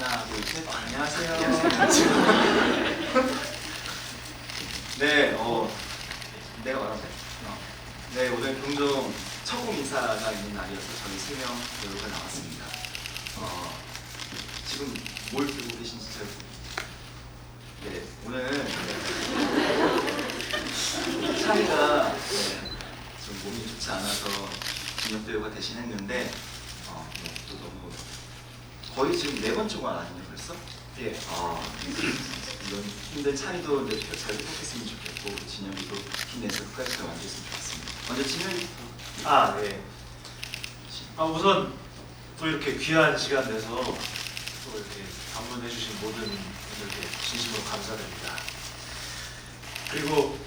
안녕하세요. 네, 어, 내가 말하면 돼? 어. 네, 오늘 종종 처음 인사가 있는 날이어서 저희 세명 여러분 나왔습니다. 어, 지금 뭘 들고 계신지 잘 네, 오늘 네. 차이가 네, 좀 몸이 좋지 않아서 진역대우가 대신했는데 어, 네, 또 너무 거의 지금 네 번째가 아니에요 벌써? 예. 아, 이런 힘든 차이도 이제 잘 회복했으면 좋겠고 진영이도 힘내서 끝까지 잘 완주했으면 좋겠습니다. 먼저 진영이 아, 네. 아, 우선 또 이렇게 귀한 시간 내서 또 이렇게 방문해주신 모든 분들께 진심으로 감사드립니다. 그리고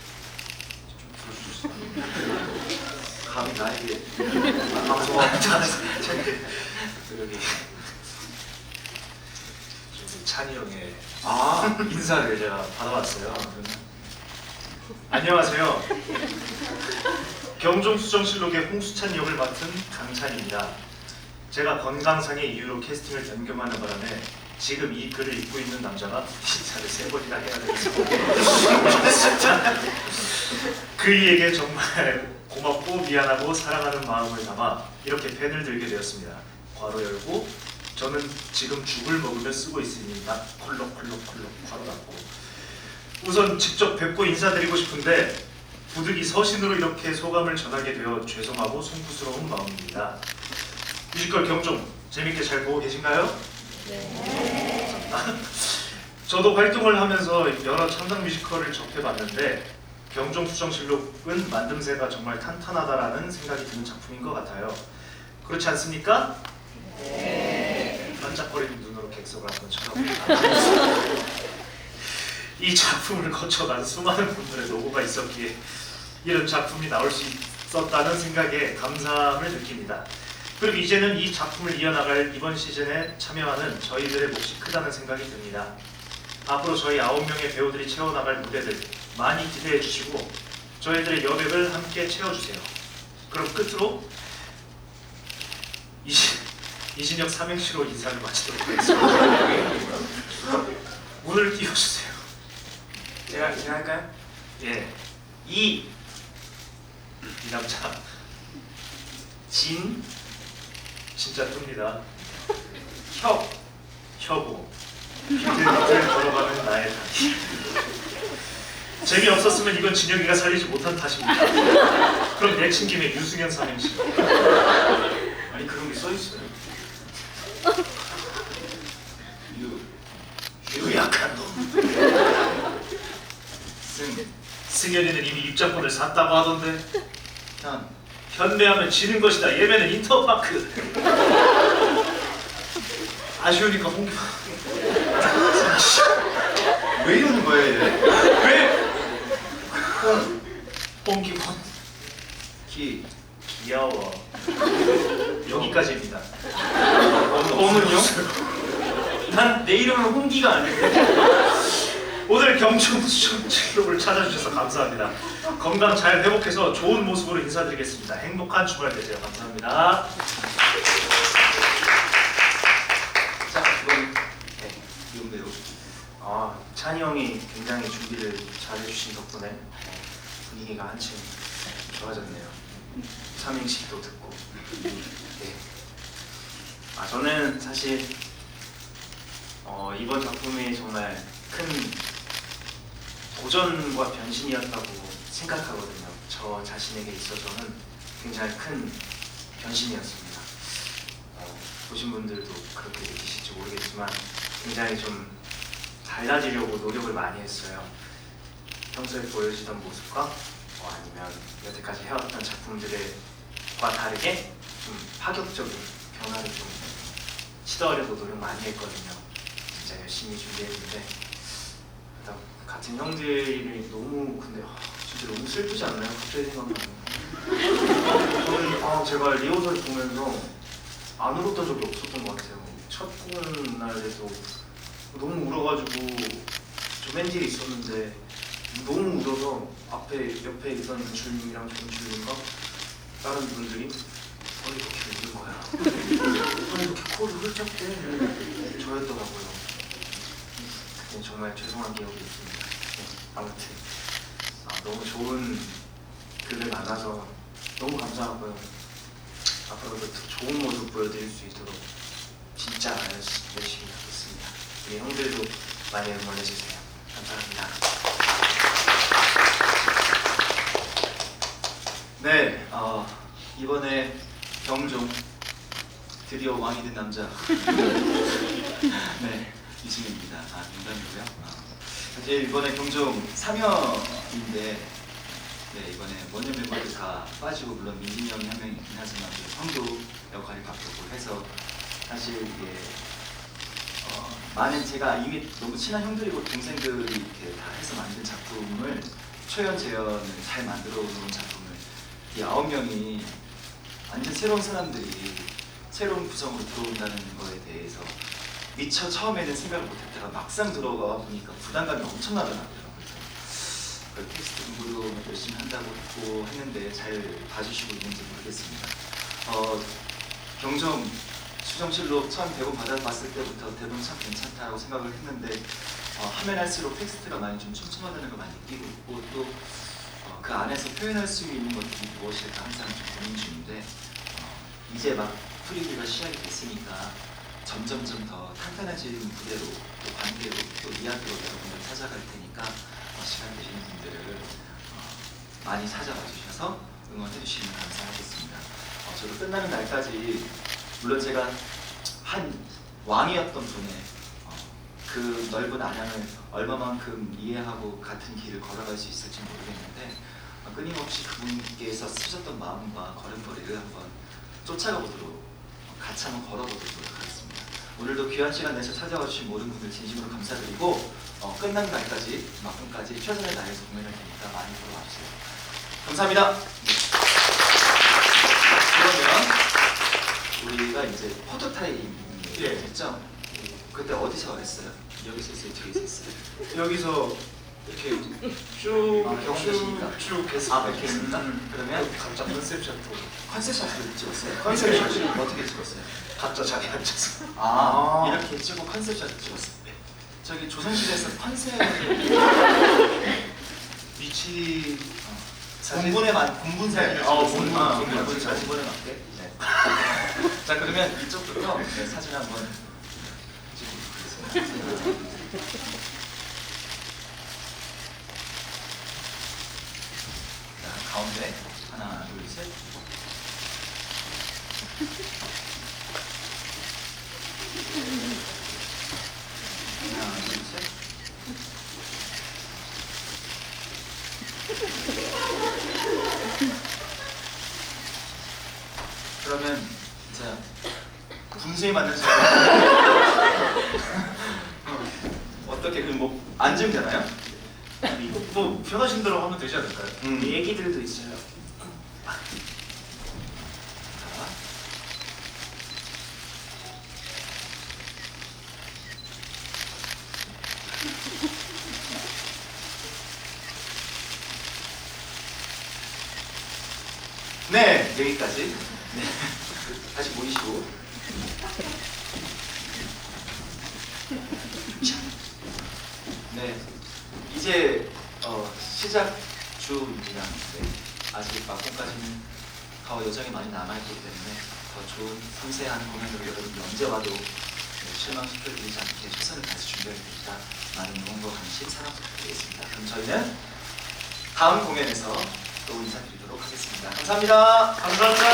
좀 들어주실 수 있나요? 감히 나에게 여기 좀 찬이 형의 아, 인사를 제가 받아왔어요. 안녕하세요. 경종수정실록의 홍수찬 역을 맡은 강찬입니다. 제가 건강상의 이유로 캐스팅을 변경하는 바람에 지금 이 글을 읽고 있는 남자가 인사를 세 번이나 해야 되겠어. 그이에게 정말 고맙고 미안하고 사랑하는 마음을 담아 이렇게 펜을 들게 되었습니다. 괄호 열고 저는 지금 죽을 먹으며 쓰고 있습니다. 콜록콜록콜록 괄호 닫고 우선 직접 뵙고 인사드리고 싶은데 부득이 서신으로 이렇게 소감을 전하게 되어 죄송하고 송구스러운 마음입니다. 뮤지컬 경종 재밌게 잘 보고 계신가요? 네. 저도 활동을 하면서 여러 참상 뮤지컬을 접해봤는데 경종 수정실록은 만듦새가 정말 탄탄하다라는 생각이 드는 작품인 것 같아요. 그렇지 않습니까? 네. 반짝거리는 눈으로 객석을 한번 쳐다봅니다. 이 작품을 거쳐간 수많은 분들의 노고가 있었기에 이런 작품이 나올 수 있었다는 생각에 감사함을 느낍니다. 그리고 이제는 이 작품을 이어나갈 이번 시즌에 참여하는 저희들의 몫이 크다는 생각이 듭니다. 앞으로 저희 아홉 명의 배우들이 채워나갈 무대들 많이 기대해 주시고 저희들의 여백을 함께 채워주세요. 그럼 끝으로 이신, 이신혁 삼행시로 인사를 마치도록 하겠습니다. 오늘 띄워주세요. 제가 제가 할까요? 예. 이. 이 남자. 진. 진짜 뜹니다. 혁. 혁오. 비틀비틀 걸어가는 나의 다리. 재미 없었으면 이건 진혁이가 살리지 못한 탓입니다. 그럼 내친 김에 유승현 삼행시. 아니 그런 게 써 있어요. 유 유약한 놈. 승, 승현이는 이미 입장권을 샀다고 하던데. 현, 현매하면 지는 것이다. 예매는 인터파크. 아쉬우니까 홍기. 왜 이러는 거예요? 얘? 왜? 홍기권 키, 귀여워. 여기까지입니다. 어는요? 난 내 이름은 홍기가 아닌데. 오늘 경청수정책록을 찾아주셔서 감사합니다. 건강 잘 회복해서 좋은 모습으로 인사드리겠습니다. 행복한 주말 되세요. 감사합니다. 자, 이번 네, 이번 배우. 아, 찬이 형이 굉장히 준비를 잘 해주신 덕분에 어, 분위기가 한층 좋아졌네요. 삼행시도 듣고. 네. 아, 저는 사실 어, 이번 작품이 정말 큰 도전과 변신이었다고 생각하거든요. 저 자신에게 있어서는 굉장히 큰 변신이었습니다. 어, 보신 분들도 그렇게 느끼실지 모르겠지만 굉장히 좀 달라지려고 노력을 많이 했어요. 평소에 보여지던 모습과 뭐 아니면 여태까지 해왔던 작품들과 다르게 좀 파격적인 변화를 좀 시도하려고 노력 많이 했거든요. 진짜 열심히 준비했는데 그러다 같은 형들이 너무 근데 아, 진짜 너무 슬프지 않나요? 갑자기 생각나면 저는 아, 제가 리허설 보면서 안 울었던 적이 없었던 것 같아요. 첫 공연 날에도 너무 울어가지고 저 멘트에 있었는데 너무 울어서 앞에 옆에 있던 준님이랑 정준님과 다른 분들이 어 이렇게 우는 거야. 정말 죄송한 기억이 있습니다. 네, 아무튼 아, 너무 좋은 그를 만나서 너무 감사하고요. 앞으로도 더 좋은 모습 보여드릴 수 있도록 진짜 열심히 하겠습니다. 우리 형들도 많이 응원해주세요. 감사합니다. 네, 어, 이번에 경종 드디어 왕이 된 남자. 네, 이승입니다. 아, 농담이고요. 어, 사실 이번에 경종 3연인데 네, 이번에 원년 멤버들 다 빠지고 물론 민진이 형이 한 명이 있긴 하지만 그 형도 역할이 바뀌었고 해서 사실 이게 어, 많은 제가 이미 너무 친한 형들이고 동생들이 이렇게 다 해서 만든 작품을 초연 재연을 잘 만들어 놓은 작품을 이 아홉 명이 완전 새로운 사람들이 새로운 구성으로 들어온다는 거에 대해서 미처 처음에는 생각을 못했다가 막상 들어가 보니까 부담감이 엄청나더라고요. 그래서 그 텍스트 공부도 열심히 한다고 했고 했는데 잘 봐주시고 있는지 모르겠습니다. 어, 경정 수정실로 처음 대본 받아봤을 때부터 대본 참 괜찮다고 생각을 했는데 어, 하면 할수록 텍스트가 많이 좀 촘촘하다는 걸 많이 느끼고 있고 또그 안에서 표현할 수 있는 것들이 무엇일까 항상 좀 어, 이제 막 프리뷰가 시작이 됐으니까 점점점 더 탄탄해지는 무대로 또 관계로 또 이야기로 여러분들 찾아갈 테니까 어, 시간 되시는 분들을 어, 많이 찾아봐 주셔서 응원해 주시면 감사하겠습니다. 어, 저도 끝나는 날까지 물론 제가 한 왕이었던 분의 어, 그 넓은 안양을 얼마만큼 이해하고 같은 길을 걸어갈 수 있을지 모르겠는데 어, 끊임없이 그분께서 쓰셨던 마음과 걸음걸이를 한번 쫓아가 보도록 어, 같이 한번 걸어보도록 하겠습니다. 오늘도 귀한 시간 내서 찾아와 주신 모든 분들 진심으로 감사드리고 어, 끝난 날까지 막판까지 최선을 다해서 공연할 테니까 많이 보러 와주세요. 감사합니다. 그러면 우리가 이제 포토 타임이 예. 그때 어디서 했어요? 여기서 했어요? 뒤에서 했어요? 여기서 이렇게 쭉, 아, 경험되십니까? 쭉, 쭉 했습니다. 아, 뵙겠습니다. 음, 그러면 각자 컨셉샷도 컨셉샷을 찍었어요? 컨셉샷을 어떻게 찍었어요? 각자 자리 앉아서 아, 아. 이렇게 찍고 컨셉샷을 찍었어요. 저기 조선시대에서 컨셉 위치 사진- 공분에 맞 사진을 네, 찍었어요. 어, 공분, 아, 공분 공분 사진. 공분에 맞게. 네. 자 그러면 이쪽부터 네, 사진 한번 찍어보겠습니다. 자 가운데 하나 둘 셋. 하나 둘 셋. 그러면 진짜 분수에 맞는 사람 어떻게 그뭐 앉으면 되나요? 편하신 대로 하면 되지 않을까요? 음. 얘기들도 있어요. 자. 네, 여기까지. 네. 다시 모이시고. 네, 이제 어, 시작 주입니다. 네, 아직 막공까지는 더 여정이 많이 남아있기 때문에 더 좋은 섬세한 공연으로 여러분들 언제 와도 네, 실망시켜드리지 않게 최선을 다해서 테니까 많은 응원과 관심, 사랑 부탁드리겠습니다. 그럼 저희는 다음 공연에서 또 인사드리도록 하겠습니다. 감사합니다. 감사합니다.